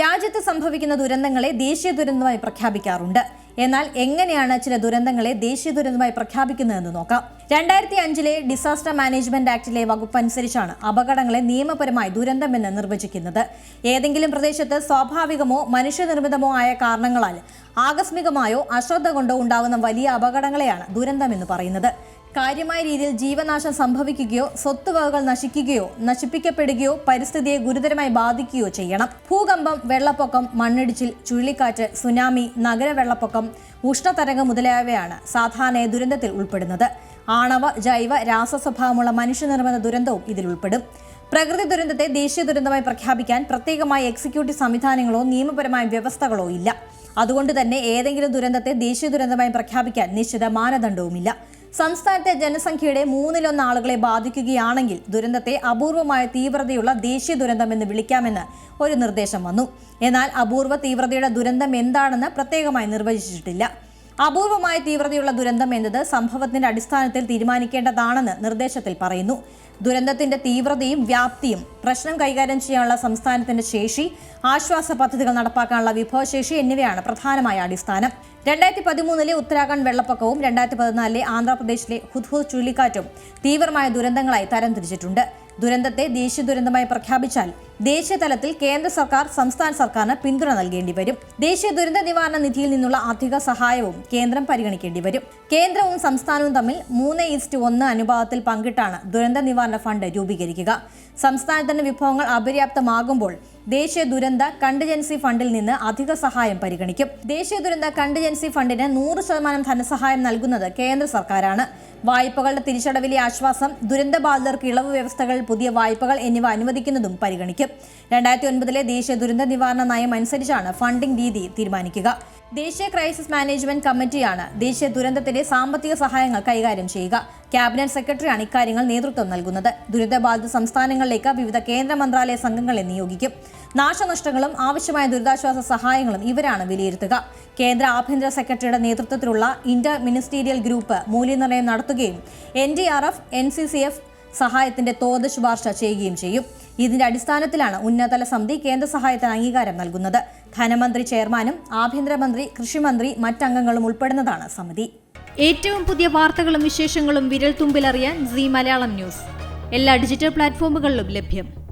രാജ്യത്ത് സംഭവിക്കുന്ന ദുരന്തങ്ങളെ ദേശീയ ദുരന്തമായി പ്രഖ്യാപിക്കാറുണ്ട്. എന്നാൽ എങ്ങനെയാണ് ചില ദുരന്തങ്ങളെ ദേശീയ ദുരന്തമായി പ്രഖ്യാപിക്കുന്നതെന്ന് നോക്കാം. രണ്ടായിരത്തി അഞ്ചിലെ ഡിസാസ്റ്റർ മാനേജ്മെന്റ് ആക്ടിലെ വകുപ്പ് അനുസരിച്ചാണ് അപകടങ്ങളെ നിയമപരമായി ദുരന്തമെന്ന് നിർവചിക്കുന്നത്. ഏതെങ്കിലും പ്രദേശത്ത് സ്വാഭാവികമോ മനുഷ്യനിർമ്മിതമോ ആയ കാരണങ്ങളാൽ ആകസ്മികമായോ അശ്രദ്ധ കൊണ്ടോ ഉണ്ടാകുന്ന വലിയ അപകടങ്ങളെയാണ് ദുരന്തമെന്ന് പറയുന്നത്. കാര്യമായ രീതിയിൽ ജീവനാശം സംഭവിക്കുകയോ സ്വത്തുവകകൾ നശിക്കുകയോ നശിപ്പിക്കപ്പെടുകയോ പരിസ്ഥിതിയെ ഗുരുതരമായി ബാധിക്കുകയോ ചെയ്യണം. ഭൂകമ്പം വെള്ളപ്പൊക്കം മണ്ണിടിച്ചിൽ ചുഴലിക്കാറ്റ് സുനാമി നഗര വെള്ളപ്പൊക്കം ഉഷ്ണതരംഗം മുതലായവയാണ് സാധാരണ ദുരന്തത്തിൽ ഉൾപ്പെടുന്നത്. ആണവ ജൈവ രാസസ്വഭാവമുള്ള മനുഷ്യനിർമ്മിത ദുരന്തവും ഇതിൽ ഉൾപ്പെടും. പ്രകൃതി ദുരന്തത്തെ ദേശീയ ദുരന്തമായി പ്രഖ്യാപിക്കാൻ പ്രത്യേകമായ എക്സിക്യൂട്ടീവ് സംവിധാനങ്ങളോ നിയമപരമായ വ്യവസ്ഥകളോ ഇല്ല. അതുകൊണ്ട് തന്നെ ഏതെങ്കിലും ദുരന്തത്തെ ദേശീയ ദുരന്തമായി പ്രഖ്യാപിക്കാൻ നിശ്ചിത മാനദണ്ഡവുമില്ല. സംസ്ഥാനത്തെ ജനസംഖ്യയുടെ മൂന്നിലൊന്ന് ആളുകളെ ബാധിക്കുകയാണെങ്കിൽ ദുരന്തത്തെ അപൂർവമായ തീവ്രതയുള്ള ദേശീയ ദുരന്തമെന്ന് വിളിക്കാമെന്ന് ഒരു നിർദ്ദേശം വന്നു. എന്നാൽ അപൂർവ തീവ്രതയുടെ ദുരന്തം എന്താണെന്ന് പ്രത്യേകമായി നിർവചിച്ചിട്ടില്ല. അപൂർവമായ തീവ്രതയുള്ള ദുരന്തം എന്നത് സംഭവത്തിന്റെ അടിസ്ഥാനത്തിൽ തീരുമാനിക്കേണ്ടതാണെന്ന് നിർദ്ദേശത്തിൽ പറയുന്നു. ദുരന്തത്തിന്റെ തീവ്രതയും വ്യാപ്തിയും പ്രശ്നം കൈകാര്യം ചെയ്യാനുള്ള സംസ്ഥാനത്തിന്റെ ശേഷി ആശ്വാസ പദ്ധതികൾ നടപ്പാക്കാനുള്ള വിഭവശേഷി എന്നിവയാണ് പ്രധാനമായ അടിസ്ഥാനം. രണ്ടായിരത്തി പതിമൂന്നിലെ ഉത്തരാഖണ്ഡ് വെള്ളപ്പൊക്കവും രണ്ടായിരത്തി പതിനാലിലെ ആന്ധ്രാപ്രദേശിലെ ഹുദ്ഹു ചുഴലിക്കാറ്റും തീവ്രമായ ദുരന്തങ്ങളായി തരംതിരിച്ചിട്ടുണ്ട് ദുരന്തത്തെ ദേശീയ ദുരന്തമായി പ്രഖ്യാപിച്ചാൽ ദേശീയ തലത്തിൽ കേന്ദ്ര സർക്കാർ സംസ്ഥാന സർക്കാരിന് പിന്തുണ നൽകേണ്ടി വരും. ദേശീയ ദുരന്ത നിവാരണ നിധിയിൽ നിന്നുള്ള അധിക സഹായവും കേന്ദ്രം പരിഗണിക്കേണ്ടി വരും. കേന്ദ്രവും സംസ്ഥാനവും തമ്മിൽ മൂന്ന് ഈസ്റ്റ് ഒന്ന് അനുപാതത്തിൽ പങ്കിട്ടാണ് ദുരന്ത നിവാരണ ഫണ്ട് രൂപീകരിക്കുക. സംസ്ഥാനത്തിന്റെ വിഭവങ്ങൾ അപര്യാപ്തമാകുമ്പോൾ ദേശീയ ദുരന്ത കണ്ടിജൻസി ഫണ്ടിൽ നിന്ന് അധിക സഹായം പരിഗണിക്കും. ദേശീയ ദുരന്ത കണ്ടിജൻസി ഫണ്ടിന് നൂറ് ശതമാനം ധനസഹായം നൽകുന്നത് കേന്ദ്ര സർക്കാരാണ്. വായ്പകളുടെ തിരിച്ചടവിലെ ആശ്വാസം ദുരന്തബാധിതർക്ക് ഇളവ് വ്യവസ്ഥകൾ പുതിയ വായ്പകൾ എന്നിവ അനുവദിക്കുന്നതും പരിഗണിക്കും. രണ്ടായിരത്തി ഒൻപതിലെ ദേശീയ ദുരന്ത നിവാരണ നയം അനുസരിച്ചാണ് ഫണ്ടിംഗ് രീതി തീരുമാനിക്കുക. ദേശീയ ക്രൈസിസ് മാനേജ്മെന്റ് കമ്മിറ്റിയാണ് ദേശീയ ദുരന്തത്തിന്റെ സാമ്പത്തിക സഹായങ്ങൾ കൈകാര്യം ചെയ്യുക. ക്യാബിനറ്റ് സെക്രട്ടറിയാണ് ഇക്കാര്യങ്ങൾ നേതൃത്വം നൽകുന്നത്. ദുരിതബാധിത സംസ്ഥാനങ്ങളിലേക്ക് വിവിധ കേന്ദ്ര മന്ത്രാലയ സംഘങ്ങളെ നിയോഗിക്കും. നാശനഷ്ടങ്ങളും ആവശ്യമായ ദുരിതാശ്വാസ സഹായങ്ങളും ഇവരാണ് വിലയിരുത്തുക. കേന്ദ്ര ആഭ്യന്തര സെക്രട്ടറിയുടെ നേതൃത്വത്തിലുള്ള ഇന്റർ മിനിസ്റ്റീരിയൽ ഗ്രൂപ്പ് മൂല്യനിർണയം നടത്തുകയും N D R F N C C F സഹായത്തിന്റെ തോത് ശുപാർശ ചെയ്യുകയും ചെയ്യും. ഇതിന്റെ അടിസ്ഥാനത്തിലാണ് ഉന്നതതല സമിതി കേന്ദ്ര സഹായത്തിന് അംഗീകാരം നൽകുന്നത്. ധനമന്ത്രി ചെയർമാനും ആഭ്യന്തരമന്ത്രി കൃഷിമന്ത്രി മറ്റംഗങ്ങളും ഉൾപ്പെടുന്നതാണ് സമിതി. ഏറ്റവും പുതിയ വാർത്തകളും വിശേഷങ്ങളും വിരൽ തുമ്പിലറിയാൻ സി മലയാളം ന്യൂസ്. എല്ലാ ഡിജിറ്റൽ പ്ലാറ്റ്ഫോമുകളിലും ലഭ്യം.